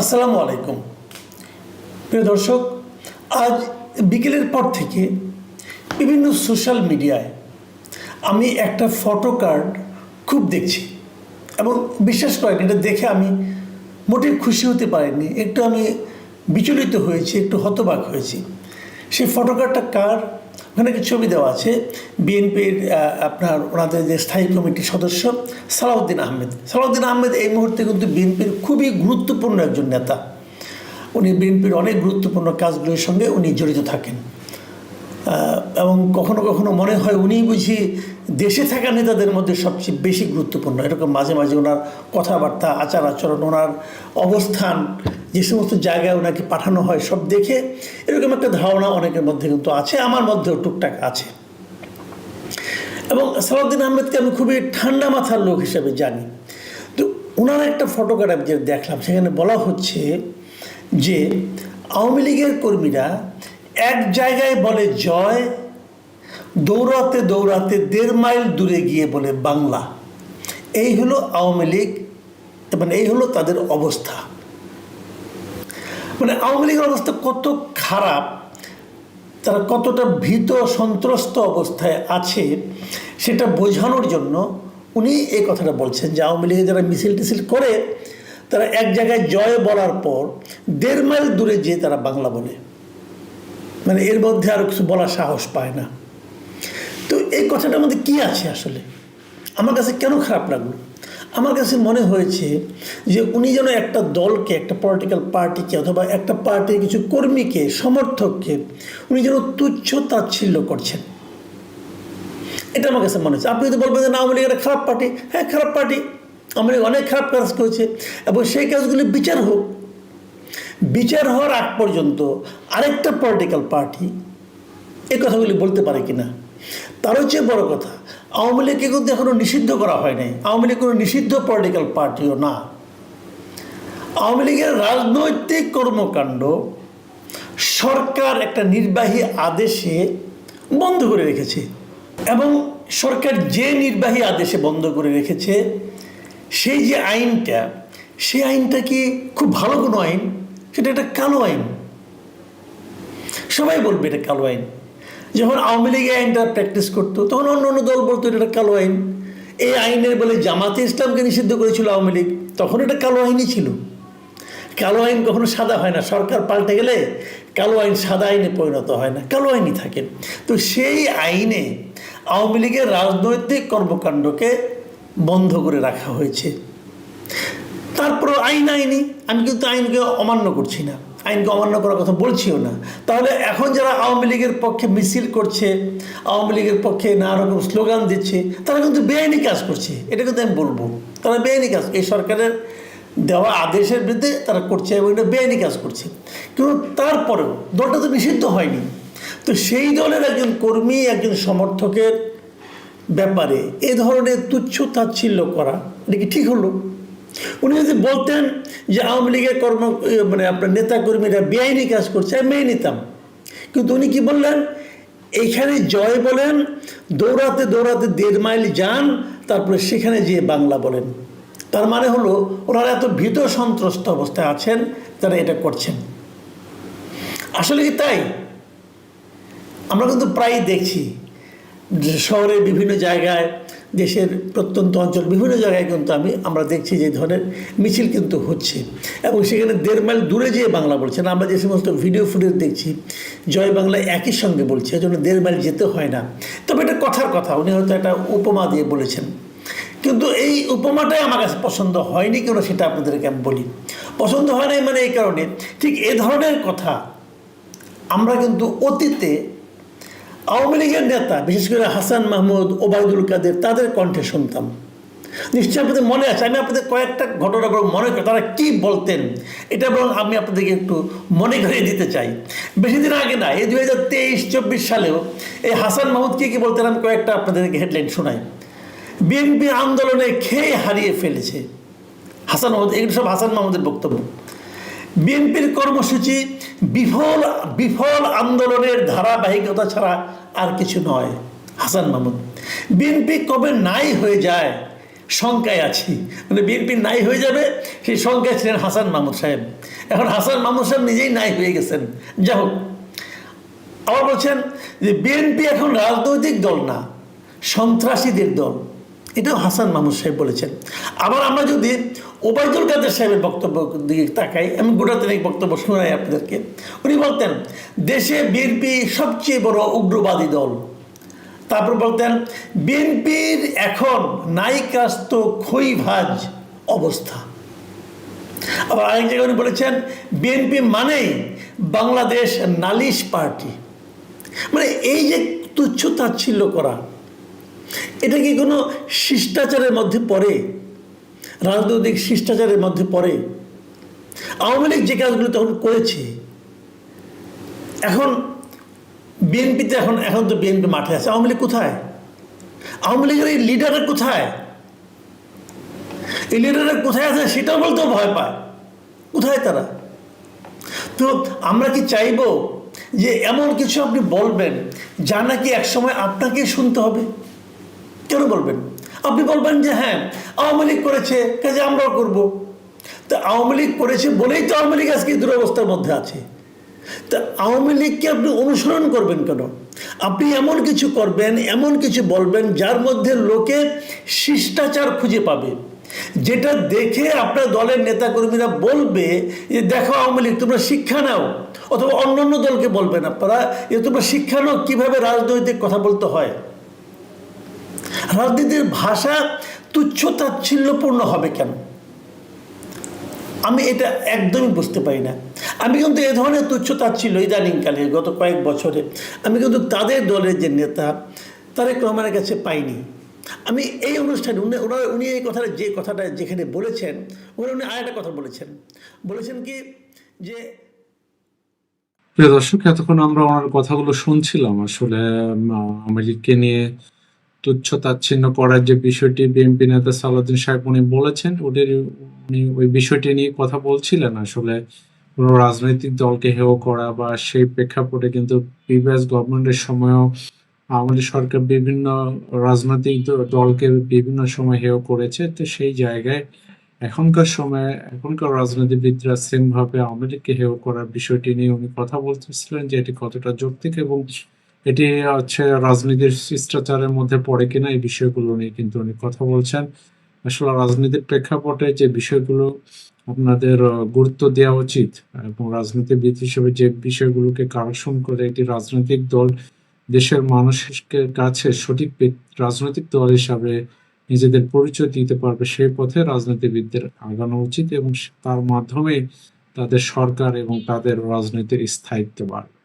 আসসালামু আলাইকুম। প্রিয় দর্শক, আজ বিকেলের পর থেকে বিভিন্ন সোশ্যাল মিডিয়ায় আমি একটা ফটো কার্ড খুব দেখছি এবং বিশ্বাস করেন এটা দেখে আমি মোটেই খুশি হতে পারিনি, একটু আমি বিচলিত হয়েছি, একটু হতবাক হয়েছি। সেই ফটো কার্ডটা কার ওখানে একটা ছবি দেওয়া আছে। বিএনপির আপনার ওনাদের যে স্থায়ী কমিটির সদস্য সালাউদ্দিন আহমেদ। সালাউদ্দিন আহমেদ এই মুহূর্তে কিন্তু বিএনপির খুবই গুরুত্বপূর্ণ একজন নেতা। উনি বিএনপির অনেক গুরুত্বপূর্ণ কাজগুলোর সঙ্গে উনি জড়িত থাকেন। এবং কখনো কখনো মনে হয় উনি বুঝি দেশে থাকা নেতাদের মধ্যে সবচেয়ে বেশি গুরুত্বপূর্ণ। এরকম মাঝে মাঝে ওনার কথাবার্তা, আচার আচরণ, ওনার অবস্থান যে সমস্ত জায়গায় ওনাকে পাঠানো হয়, সব দেখে এরকম একটা ধারণা অনেকের মধ্যে কিন্তু আছে, আমার মধ্যেও টুকটাক আছে। এবং সালাউদ্দিন আহমেদকে আমি খুবই ঠান্ডা মাথার লোক হিসেবে জানি। তো ওনার একটা ফটোগ্রাফ যে দেখলাম, সেখানে বলা হচ্ছে যে আওয়ামী লীগের কর্মীরা এক জায়গায় বলে জয়, দৌড়াতে দৌড়াতে দেড় মাইল দূরে গিয়ে বলে বাংলা। এই হলো আওয়ামী লীগ মানে এই হলো তাদের অবস্থা। মানে আওয়ামী লীগের অবস্থা কত খারাপ, তারা কতটা ভীত সন্ত্রস্ত অবস্থায় আছে সেটা বোঝানোর জন্য উনি এই কথাটা বলছেন যে আওয়ামী লীগে যারা মিছিল টিছিল করে, তারা এক জায়গায় জয় বলার পর দেড় মাইল দূরে যেয়ে তারা বাংলা বলে। মানে এর মধ্যে আরও কিছু বলার সাহস পায় না। তো এই কথাটার মধ্যে কী আছে আসলে? আমার কাছে কেন খারাপ লাগল? আমার কাছে মনে হয়েছে যে উনি যেন একটা দলকে, একটা পলিটিক্যাল পার্টিকে অথবা একটা পার্টির কিছু কর্মীকে, সমর্থককে উনি যেন তুচ্ছ তাচ্ছিল্য করছেন। এটা আমার কাছে মনে হচ্ছে আপনি যদি বলবেন যে না, আওয়ামী একটা খারাপ পার্টি হ্যাঁ খারাপ পার্টি। লীগ অনেক খারাপ কাজ করেছে এবং সেই কাজগুলি বিচার হোক। বিচার হওয়ার আগ পর্যন্ত আরেকটা পলিটিক্যাল পার্টি এ কথাগুলি বলতে পারে কিনা তারও চেয়ে বড় কথা। আওয়ামী লীগকে কিন্তু এখনও নিষিদ্ধ করা হয় নাই। আওয়ামী লীগ কোনো নিষিদ্ধ পলিটিক্যাল পার্টিও না। আওয়ামী লীগের রাজনৈতিক কর্মকাণ্ড সরকার একটা নির্বাহী আদেশে বন্ধ করে রেখেছে এবং সরকার যে নির্বাহী আদেশে বন্ধ করে রেখেছে, সেই যে আইনটা, সেই আইনটা কি খুব ভালো কোনো আইন? সেটা একটা কালো আইন। সবাই বলবে এটা কালো আইন। যখন আওয়ামী লীগ আইনটা প্র্যাকটিস করতো, তখন অন্য অন্য দল বলতো, এটা কালো আইন। এই আইনের বলে জামাতে ইসলামকে নিষিদ্ধ করেছিল আওয়ামী লীগ। তখন এটা কালো আইনই ছিল। কালো আইন কখনো সাদা হয় না। সরকার পাল্টে গেলে কালো আইন সাদা আইনে পরিণত হয় না। কালো আইনই থাকে। তো সেই আইনে আওয়ামী লীগের রাজনৈতিক কর্মকাণ্ডকে বন্ধ করে রাখা হয়েছে। তারপর আইন আইনি। আমি কিন্তু আইনকে অমান্য করছি না। আইনকে অমান্য করার কথা বলছিও না। তাহলে এখন যারা আওয়ামী লীগের পক্ষে মিছিল করছে, আওয়ামী লীগের পক্ষে নানা রকম স্লোগান দিচ্ছে, তারা কিন্তু বেআইনি কাজ করছে। এটা কিন্তু আমি বলব। তারা বেআইনি কাজ এই সরকারের দেওয়া আদেশের বিরুদ্ধে তারা করছে এবং এটা বেআইনি কাজ করছে। কিন্তু তারপরেও দলটা তো নিষিদ্ধ হয়নি। তো সেই দলের একজন কর্মী, একজন সমর্থকের ব্যাপারে এ ধরনের তুচ্ছ তাচ্ছিল্য করা, এটা কি ঠিক হলো? উনি যদি বলতেন যে আওয়ামী লীগের কর্ম মানে আপনার নেতাকর্মীরা বেআইনি কাজ করছে, আমি মেনে নিতাম। কিন্তু উনি কি বললেন? এইখানে জয় বলেন, দৌড়াতে দৌড়াতে দেড় মাইল যান, তারপরে সেখানে যেয়ে বাংলা বলেন। তার মানে হলো, ওনারা এত ভীত সন্ত্রস্ত অবস্থায় আছেন, তারা এটা করছেন। আসলে কি তাই? আমরা কিন্তু প্রায়ই দেখছি শহরে বিভিন্ন জায়গায় দেশের প্রত্যন্ত অঞ্চল, বিভিন্ন জায়গায় কিন্তু আমি, আমরা দেখছি যে ধরনের মিছিল কিন্তু হচ্ছে। এবং সেখানে দেড় মাইল দূরে যেয়ে বাংলা বলছেন আমরা যে সমস্ত ভিডিও ফুটেজ দেখছি, জয় বাংলা একই সঙ্গে বলছে, এজন্য দেড় মাইল যেতে হয় না। তবে এটা কথার কথা, উনি হয়তো একটা উপমা দিয়ে বলেছেন। কিন্তু এই উপমাটাই আমার কাছে পছন্দ হয়নি কেন সেটা আপনাদেরকে আমি বলি। পছন্দ হয় নাই মানে এই কারণে। ঠিক এ ধরনের কথা আমরা কিন্তু অতীতে আওয়ামী লীগের নেতা, বিশেষ করে হাসান মাহমুদ, ওবায়দুল কাদের, তাদের কণ্ঠে শুনতাম। নিশ্চয়ই আপনাদের মনে আছে, আমি আপনাদের কয়েকটা ঘটনা বরং মনে করি, তারা কী বলতেন, এটা বরং আমি আপনাদেরকে একটু মনে করিয়ে দিতে চাই। বেশি দিন আগে না, এই দু হাজার তেইশ, চব্বিশ সালেও এই হাসান মাহমুদ কী কী বলতেন, আমি কয়েকটা আপনাদেরকে হেডলাইন শোনাই। বিএনপি আন্দোলনে খেয়ে হারিয়ে ফেলেছে। হাসান মাহমুদ, এগুলো সব হাসান মাহমুদের বক্তব্য। বিএনপির কর্মসূচি বিফল বিফল আন্দোলনের ধারাবাহিকতা ছাড়া আর কিছু নয়। হাসান মাহমুদ বিএনপি কবে নাই হয়ে যায়? শঙ্কায় আছি। মানে বিএনপি নাই হয়ে যাবে, সেই শঙ্কায় ছিলেন হাসান মাহমুদ সাহেব। এখন হাসান মাহমুদ সাহেব নিজেই নাই হয়ে গেছেন। যাই হোক, আবার বলছেন যে বিএনপি এখন রাজনৈতিক দল না, সন্ত্রাসীদের দল। এটাও হাসান মাহমুদ সাহেব বলেছেন। আবার আমরা যদি ওবায়দুল কাদের সাহেবের বক্তব্য দিকে তাকাই, আমি গোটা তিনেক বক্তব্য শোনাই আপনাদেরকে। উনি বলতেন, দেশে বিএনপি সবচেয়ে বড় উগ্রবাদী দল। তারপর বলতেন, বিএনপির এখন নায়িকাস্ত খইভাজ অবস্থা। আবার আরেক জায়গায় উনি বলেছেন, বিএনপি মানেই বাংলাদেশ নালিশ পার্টি। মানে এই যে তুচ্ছ তাচ্ছিল্য করা, এটা কি কোনো শিষ্টাচারের মধ্যে পড়ে? রাজনৈতিক শিষ্টাচারের মধ্যে পড়ে। আওয়ামী লীগ যে কাজগুলো তখন করেছে, এখন বিএনপিতে এখন এখন তো বিএনপি মাঠে আছে। আওয়ামী লীগ কোথায়? আওয়ামী লীগের এই লিডাররা কোথায়? এই লিডাররা কোথায় আছে সেটাও বলতেও ভয় পায়। কোথায় তারা? তো আমরা কি চাইব যে এমন কিছু আপনি বলবেন, যা নাকি একসময় আপনাকে শুনতে হবে? কেন বলবেন? আপনি বলবেন যে হ্যাঁ আওয়ামী লীগ করেছে, কাজে আমরাও করব। তা আওয়ামী লীগ করেছে বলেই তো আওয়ামী লীগ আজকে দুরবস্থার মধ্যে আছে। তা আওয়ামী লীগকে আপনি অনুসরণ করবেন কেন? আপনি এমন কিছু করবেন, এমন কিছু বলবেন যার মধ্যে লোকে শিষ্টাচার খুঁজে পাবে। যেটা দেখে আপনার দলের নেতাকর্মীরা বলবে যে, দেখো আওয়ামী লীগ, তোমরা শিক্ষা নাও। অথবা অন্য দলকে বলবেন আপনারা যে তোমরা শিক্ষা নাও, কীভাবে রাজনৈতিক কথা বলতে হয়? রাজনীতির ভাষা তুচ্ছ তাচ্ছিল্যপূর্ণ হবে কেন? আমি এটা একদমই বুঝতে পারি না। আমি কিন্তু এ ধরনের তুচ্ছ তাচ্ছিল্য ইদানিংকালে গত কয়েক বছরে আমি কিন্তু তাদের দলের যে নেতা তারেক রহমানের কাছে পাইনি। আমি এই অনুষ্ঠানে উনি ওনার উনি এই কথাটা যে কথাটা যেখানে বলেছেন ওখানে উনি আর একটা কথা বলেছেন। বলেছেন কি যে প্রিয় দর্শক এতক্ষণ আমরা ওনার কথাগুলো শুনছিলাম। আসলে উম, নিয়ে তুচ্ছ তাচ্ছিন্ন করার যে বিষয়টি বিএনপি নেতা সালাউদ্দিন সাহেব উনি বলেছেন, ওদের উনি ওই বিষয়টি নিয়ে কথা বলছিলেন আসলে। কোনো রাজনৈতিক দলকে হেয় করা বা সেই প্রেক্ষাপটে কিন্তু প্রিভিয়াস গভর্নমেন্টের সময়ও লীগ সরকার বিভিন্ন রাজনৈতিক দলকে বিভিন্ন সময় হেয় করেছে। তো সেই জায়গায় এখনকার সময়ে এখনকার রাজনীতিবিদরা সেম ভাবে আওয়ামী লীগকে হেয় করার বিষয়টি নিয়ে উনি কথা বলতেছিলেন যে এটি কতটা যৌক্তিক এবং এটি হচ্ছে রাজনীতির শিষ্টাচারের মধ্যে পড়ে কিনা এই বিষয়গুলো নিয়ে কিন্তু উনি কথা বলছেন। আসলে রাজনীতির প্রেক্ষাপটে যে বিষয়গুলো আপনাদের গুরুত্ব দেওয়া উচিত এবং রাজনীতিবিদ হিসেবে যে বিষয়গুলোকে কারেকশন করে একটি রাজনৈতিক দল দেশের মানুষের কাছে সঠিক রাজনৈতিক দল হিসাবে নিজেদের পরিচয় দিতে পারবে সেই পথে রাজনীতিবিদদের আগানো উচিত এবং তার মাধ্যমে তাদের সরকার এবং তাদের রাজনীতির স্থায়িত্ব বাড়বে।